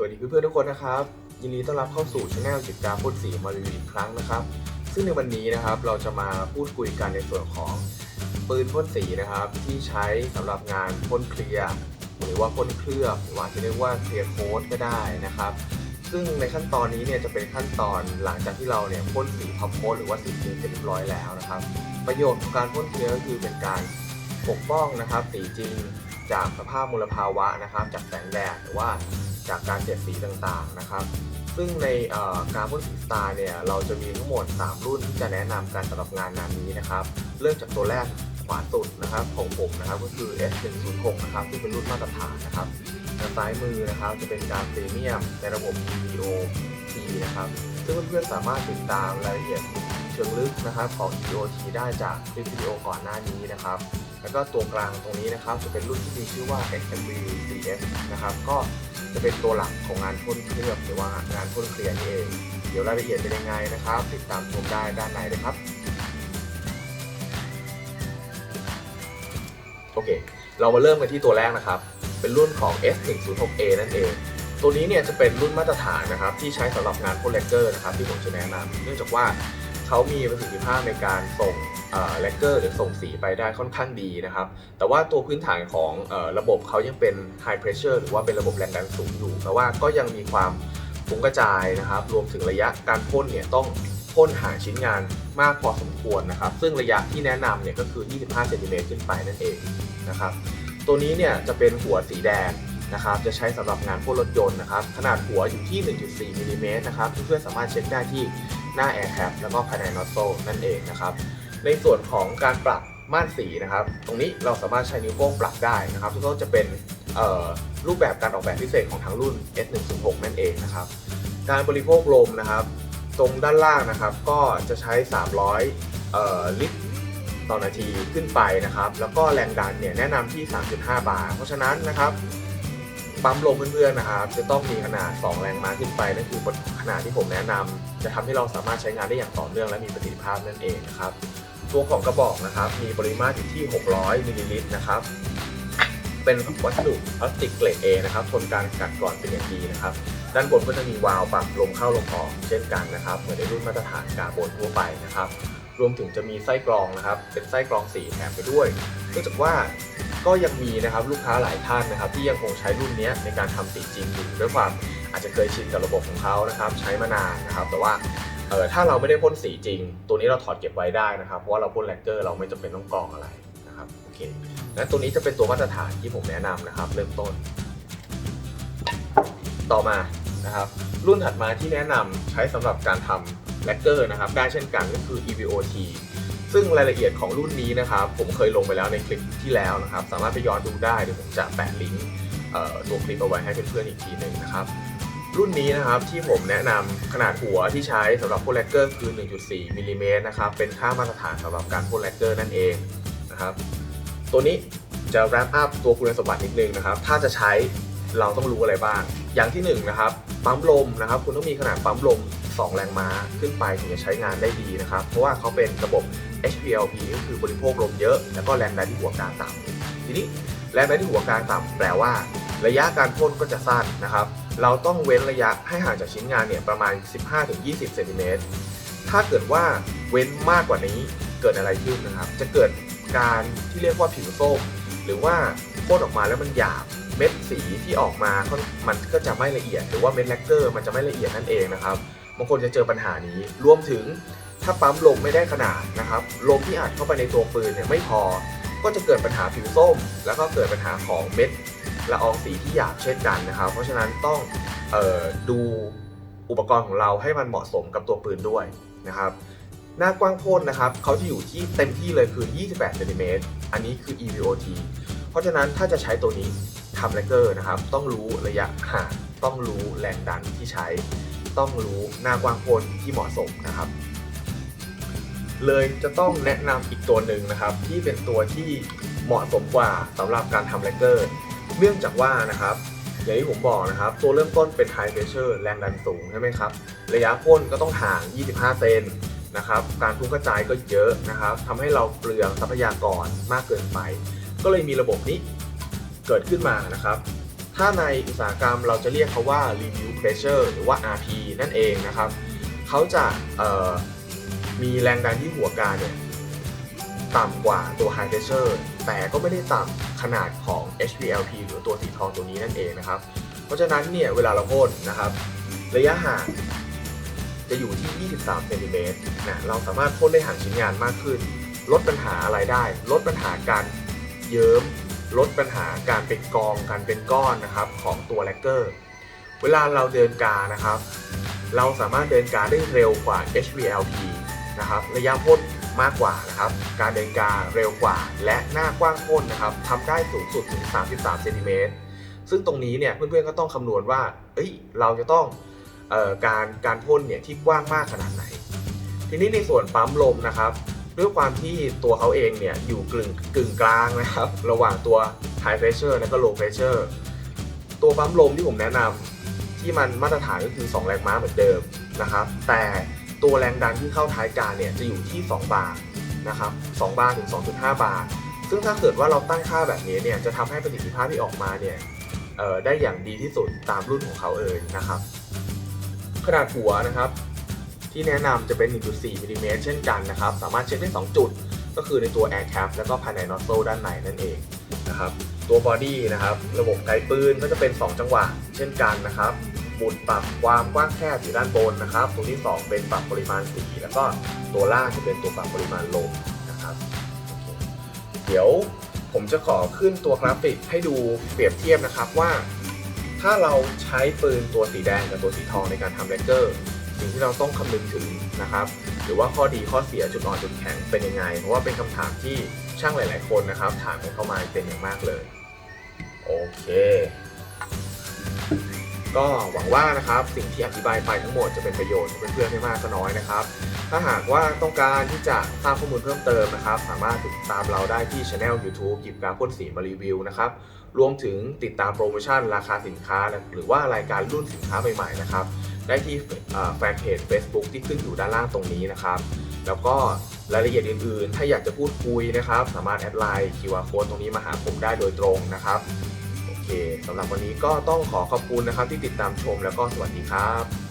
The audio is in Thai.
สวัสดีเพื่อนๆทุกคนนะครับ ยินดีต้อนรับเข้าสู่ช anel จิตกาพ่นสีมารีวิวอีกครั้งนะครับ ซึ่งในวันนี้นะครับเราจะมาพูดคุยกันในส่วนของปืนพ่นสีนะครับ ที่ใช้สำหรับงานพ่นเคลียร์หรือว่าพ่นเคลือบหรือว่าจจะเรียกว่าเคลียร์โค้ดก็ได้นะครับ ซึ่งในขั้นตอนนี้เนี่ยจะเป็นขั้นตอนหลังจากที่เราเนี่ยพ่นสีท็อปโค้ดหรือว่าสีจริงเสร็จเรียบร้อยแล้วนะครับ ประโยชน์ของการพ่นเคลียร์ก็คือเป็นการปกป้องนะครับสีจริง จากสภาพมลภาวะนะครับ จากแสงแดดหรือว่าจากการเสียดสีต่างๆนะครับ ซึ่งในการพ่นสีสตาร์เนี่ยเราจะมีทั้งหมด 3 รุ่นที่จะแนะนำกันสำหรับงานงานนี้นะครับ เริ่มจากตัวแรกขวาสุดนะครับของผมนะครับก็คือ S106 นะครับที่เป็นรุ่นมาตรฐานนะครับทางซ้ายมือนะครับจะเป็นการพรีเมียมในระบบ EOT นะครับซึ่งเพื่อนๆสามารถติดตามรายละเอียดเชิงลึกนะครับของ EOT ได้จากคลิปวิดีโอก่อนหน้านี้นะครับ แล้วก็ตัวกลางตรงนี้นะครับจะเป็นรุ่นที่มีชื่อว่า XMV CS นะครับก็จะเป็นตัวหลักของงานพ่นเคลือบหรือว่างานพ่นเคลียร์นี่เอง เดี๋ยวรายละเอียดเป็นยังไงนะครับ ติดตามชมได้ด้านในเลยครับ โอเค เรามาเริ่มกันที่ตัวแรกนะครับ เป็นรุ่นของ S106A นั่นเอง ตัวนี้เนี่ยจะเป็นรุ่นมาตรฐานนะครับ ที่ใช้สำหรับงานพ่นเลเกอร์นะครับที่ผมจะแนะนำเนื่องจากว่า เขามีประสิทธิภาพในการส่งเลกเกอร์หรือส่งสีไปได้ค่อนข้างดีนะครับ แต่ว่าตัวพื้นฐานของเออระบบเขายังเป็น high pressure หรือว่าเป็นระบบแรงดันสูงอยู่ แต่ว่าก็ยังมีความฟุ้งกระจายนะครับ รวมถึงระยะการพ่นเนี่ยต้องพ่นห่างชิ้นงานมากพอสมควรนะครับ ซึ่งระยะที่แนะนำเนี่ยก็คือ 25เซนติเมตรขึ้นไปนั่นเองนะครับ ตัวนี้เนี่ยจะเป็นหัวสีแดงนะครับ จะใช้สำหรับงานพ่นรถยนต์นะครับ ขนาดหัวอยู่ที่ 1.4มิลลิเมตรนะครับเพื่อนๆสามารถเช็คได้ที่ หน้า Air Cap แล้วก็ภายใน Nozzle นั่นเองนะครับ ในส่วนของการปรับม่านสีนะครับ ตรงนี้เราสามารถใช้นิ้วโป้งปรับได้นะครับซึ่งก็จะเป็นรูปแบบการออกแบบพิเศษของทั้งรุ่น S106 นั่นเองนะครับ การบริโภคลมนะครับ ตรงด้านล่างนะครับ ก็จะใช้ 300 ลิตรต่อนาทีขึ้นไปนะครับ แล้วก็แรงดันเนี่ยแนะนำที่ 3.5 บาร์ เพราะฉะนั้นนะครับ ปั๊มลมเพื่อนๆนะครับจะต้องมีขนาด 2 แรงม้าขึ้นไปนั่นคือขนาดที่ผมแนะนำจะทำให้เราสามารถใช้งานได้อย่างต่อเนื่องและมีประสิทธิภาพนั่นเองนะครับตัวของกระบอกนะครับมีปริมาตรอยู่ที่ 600มิลลิลิตรนะครับเป็นวัสดุพลาสติกเกรด A นะครับทนการกัดกร่อนเป็นอย่างดีนะครับด้านบนก็จะมีวาล์วปรับลมเข้าลมออกเช่นกันนะครับเหมือนในรุ่นมาตรฐานกาโบนทั่วไปนะครับรวมถึงจะมีไส้กรองนะครับ เป็นไส้กรองสีแถมไปด้วยเนื่องจากว่า ก็ยังมีนะครับลูกค้าหลายท่านนะครับที่ยังคงใช้รุ่นนี้ในการทำสีจริงอยู่ด้วยความอาจจะเคยชินกับระบบของเขานะครับใช้มานานนะครับ แต่ว่าเออถ้าเราไม่ได้พ่นสีจริง ตัวนี้เราถอดเก็บไว้ได้นะครับเพราะว่าเราพ่นแลกเกอร์เราไม่จำเป็นต้องกรองอะไรนะครับโอเคและตัวนี้จะเป็นตัวมาตรฐานที่ผมแนะนำนะครับ เริ่มต้น ต่อมานะครับ รุ่นถัดมาที่แนะนำใช้สำหรับการทำแลกเกอร์นะครับ ได้เช่นกันก็คือ EVOT ซึ่งรายละเอียดของรุ่นนี้นะครับ ผมเคยลงไปแล้วในคลิปที่แล้วนะครับ สามารถไปย้อนดูได้เดี๋ยวผมจะแปะลิงก์ตัวคลิปเอาไว้ให้เพื่อนๆอีกทีหนึ่งนะครับ รุ่นนี้นะครับที่ผมแนะนำขนาดหัวที่ใช้สำหรับพ่นแลกเกอร์คือ 1.4มิลลิเมตรนะครับเป็นค่ามาตรฐานสำหรับการพ่นแลกเกอร์นั่นเองนะครับ ตัวนี้จะแรปอัพตัวคุณสมบัตินิดนึงนะครับ ถ้าจะใช้เราต้องรู้อะไรบ้าง อย่างที่หนึ่งนะครับ ปั๊มลมนะครับ คุณต้องมีขนาดปั๊มลม 2 แรงม้าขึ้นไปถึงจะใช้งานได้ดีนะครับ เพราะว่าเขาเป็นระบบ HPLP ก็คือบริโภคลมเยอะ แล้วก็แรงดันที่หัวกลางต่ำทีนี้แรงดันที่หัวกลางต่ำแปลว่า ระยะการพ่นก็จะสั้นนะครับ เราต้องเว้นระยะให้ห่างจากชิ้นงานเนี่ยประมาณ 15-20เซนติเมตรถ้าเกิดว่าเว้นมากกว่านี้เกิดอะไรขึ้นนะครับ จะเกิดการที่เรียกว่าผิวส้มหรือว่าพ่นออกมาแล้วมันหยาบเม็ดสีที่ออกมามันก็จะไม่ละเอียด หรือว่าเม็ดแลกเกอร์มันจะไม่ละเอียดนั่นเองนะครับบางคนจะเจอปัญหานี้รวมถึง ถ้าปั๊มลมไม่ได้ขนาดนะครับลมที่อัดเข้าไปในตัวปืนเนี่ยไม่พอ ก็จะเกิดปัญหาผิวส้ม แล้วก็เกิดปัญหาของเม็ดละอองสีที่หยาบเช่นกันนะครับ เพราะฉะนั้นต้องออดูอุปกรณ์ของเราให้มันเหมาะสมกับตัวปืนด้วยนะครับหน้ากว้างพ่นนะครับเขาจะอยู่ที่เต็มที่เลยคือ 28เซนติเมตรอันนี้คือ EVOT เพราะฉะนั้นถ้าจะใช้ตัวนี้ทำแลกเกอร์นะครับ ต้องรู้ระยะห่างต้องรู้แรงดันที่ใช้ ต้องรู้หน้ากว้างพ่นที่เหมาะสมนะครับ เลยจะต้องแนะนำอีกตัวหนึ่งนะครับ ที่เป็นตัวที่เหมาะสมกว่าสำหรับการทำแลกเกอร์เนื่องจากว่านะครับอย่างที่ผมบอกนะครับ ตัวเริ่มต้นเป็น high pressure แรงดันสูงใช่ไหมครับ ระยะพ่นก็ต้องห่าง 25 เซนนะครับ การพุ่งกระจายก็เยอะนะครับทำให้เราเปลืองทรัพยากรมากเกินไป ก็เลยมีระบบนี้เกิดขึ้นมานะครับ ถ้าในอุตสาหกรรมเราจะเรียกเขาว่า review pressure หรือว่า RP นั่นเองนะครับ เขาจะ มีแรงดันที่หัวกาเนี่ยต่ำกว่าตัว high pressure แต่ก็ไม่ได้ต่ำขนาดของ HPLP หรือตัวสีทองตัวนี้นั่นเองนะครับ เพราะฉะนั้นเนี่ยเวลาเราพ่นนะครับ ระยะห่างจะอยู่ที่ 23เซนติเมตรนะเราสามารถพ่นได้ห่างชิ้นงานมากขึ้น ลดปัญหาอะไรได้ ลดปัญหาการเยิ้ม ลดปัญหาการเป็นกองการเป็นก้อนนะครับของตัวแลกเกอร์ เวลาเราเดินกานะครับ เราสามารถเดินกาได้เร็วกว่า HVLP นะครับระยะพ่นมากกว่านะครับการเดินกาเร็วกว่า และหน้ากว้างพ่นนะครับทำได้สูงสุดถึง 33เซนติเมตรซึ่งตรงนี้เนี่ยเพื่อนๆก็ต้องคำนวณว่าเอ้ยเราจะต้องออการการพ่นเนี่ยที่กว้างมากขนาดไหน ทีนี้ในส่วนปั๊มลมนะครับ ด้วยความที่ตัวเขาเองเนี่ยอยู่กึ่งกึ่งกลางนะครับ ระหว่างตัว high pressure และก็ low pressure ตัวปั๊มลมที่ผมแนะนำที่มันมาตรฐานก็คือ 2 แรงม้าเหมือนเดิมนะครับ แต่ ตัวแรงดันที่เข้าท้ายการเนี่ยจะอยู่ที่ 2 บาร์นะครับ2บาร์ถึง 2.5 บาร์ซึ่งถ้าเกิดว่าเราตั้งค่าแบบนี้เนี่ยจะทำให้ประสิทธิภาพที่ออกมาเนี่ยได้อย่างดีที่สุดตามรุ่นของเขาเอ่ยนะครับ ขนาดหัวนะครับที่แนะนำจะเป็น 1.4มิลลิเมตรเช่นกันนะครับ สามารถเช็คได้ 2 จุด ก็คือในตัว Air Cap แล้วก็ภายใน Nozzle ด้านในนั่นเองนะครับ ตัวบอดี้นะครับ ระบบไกปืนก็จะเป็น 2 จังหวะเช่นกันนะครับ หมุดปรับความกว้างแคบอยู่ด้านบนนะครับ ตัวที่ 2 เป็นปรับปริมาณสีแล้วก็ตัวล่างจะเป็นตัวปรับปริมาณลมนะครับ เดี๋ยวผมจะขอขึ้นตัวกราฟิกให้ดูเปรียบเทียบนะครับว่า ถ้าเราใช้ปืนตัวสีแดงกับตัวสีทองในการทำแลเกอร์สิ่งที่เราต้องคำนึงถึงนะครับ หรือว่าข้อดีข้อเสียจุดอ่อนจุดแข็งเป็นยังไง เพราะว่าเป็นคำถามที่ช่างหลาย ๆ คนนะครับ ถามกันเข้ามาเป็นอย่างมากเลย โอเค ก็หวังว่านะครับสิ่งที่อธิบายไปทั้งหมดจะเป็นประโยชน์เพื่อนๆไม่มากก็น้อยนะครับ ถ้าหากว่าต้องการที่จะทราบข้อมูลเพิ่มเติมนะครับ สามารถติดตามเราได้ที่ช anel YouTube กิบกาพ่นสีมารีวิวนะครับรวมถึงติดตามโปรโมชั่นราคาสินค้า หรือว่ารายการรุ่นสินค้าใหม่ๆนะครับได้ที่แฟนเพจ Facebook ที่ขึ้นอยู่ด้านล่างตรงนี้นะครับ แล้วก็รายละเอียดอื่นๆ ถ้าอยากจะพูดคุยนะครับ สามารถแอดไลน์ QR Code ตรงนี้มาหาผมได้โดยตรงนะครับ สำหรับวันนี้ก็ต้องขอขอบคุณนะครับที่ติดตามชมแล้วก็สวัสดีครับ